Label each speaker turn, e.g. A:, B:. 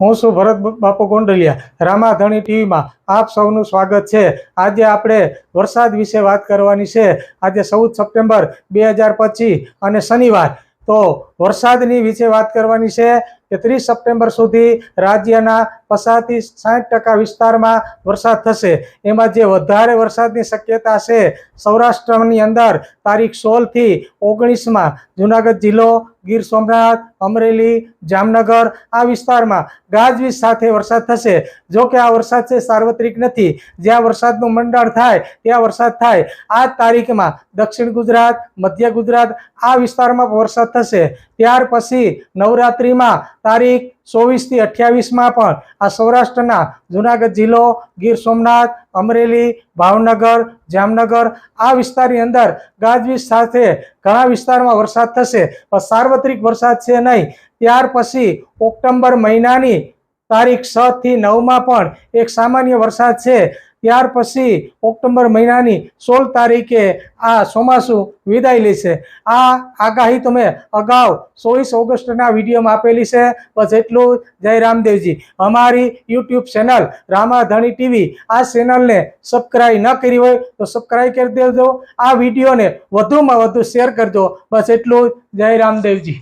A: હું છું ભરત બાપુ ગોંડલિયા. રામાધણી ટીવીમાં આપ સૌનું સ્વાગત છે. આજે આપણે વરસાદ વિશે વાત કરવાની છે. આજે ચૌદ સપ્ટેમ્બર બે હજાર પચીસ અને શનિવાર. તો વરસાદની વિશે વાત કરવાની છે કે ત્રીસ સપ્ટેમ્બર સુધી રાજ્યના પચાસથી સાઠ ટકા વિસ્તારમાં વરસાદ થશે. એમાં જે વધારે વરસાદની શક્યતા છે, સૌરાષ્ટ્રની અંદર તારીખ સોળથી ઓગણીસમાં જુનાગઢ જિલ્લો ગીર સોમનાથ, અમરેલી, જામનગર આ વિસ્તારમાં ગાજવીજ સાથે વરસાદ થશે. જો કે આ વરસાદ છે સાર્વત્રિક નથી. જ્યાં વરસાદનું મંડાણ થાય, ત્યાં વરસાદ થાય. આ તારીખમાં દક્ષિણ ગુજરાત, મધ્ય ગુજરાત આ વિસ્તારમાં વરસાદ થશે. ત્યાર પછી નવરાત્રિમાં તારીખ ચોવીસથી અઠ્યાવીસમાં પણ આ સૌરાષ્ટ્રના જુનાગઢ જિલ્લો, ગીર સોમનાથ, અમરેલી, ભાવનગર, જામનગર આ વિસ્તારની અંદર ગાજવીજ સાથે ઘણા વિસ્તારમાં વરસાદ થશે. પણ સાર્વત્રિક વરસાદ છે નહીં. ત્યાર પછી ઓક્ટોબર મહિનાની તારીખ છ થી નવમાં પણ એક સામાન્ય વરસાદ છે. ત્યાર પછી ઓક્ટોબર મહિનાની સોળ તારીખે આ ચોમાસું વિદાય લેશે. આ આગાહી તમે અગાઉ ચોવીસ ઓગસ્ટના વિડીયોમાં આપેલી છે. બસ એટલું જય રામદેવજી. અમારી યુટ્યુબ ચેનલ રામાધણી ટીવી આ ચેનલને સબસ્ક્રાઈબ ન કરી હોય તો સબસ્ક્રાઈબ કરી દેજો. આ વિડીયોને વધુમાં વધુ શેર કરજો. બસ એટલું જય રામદેવજી.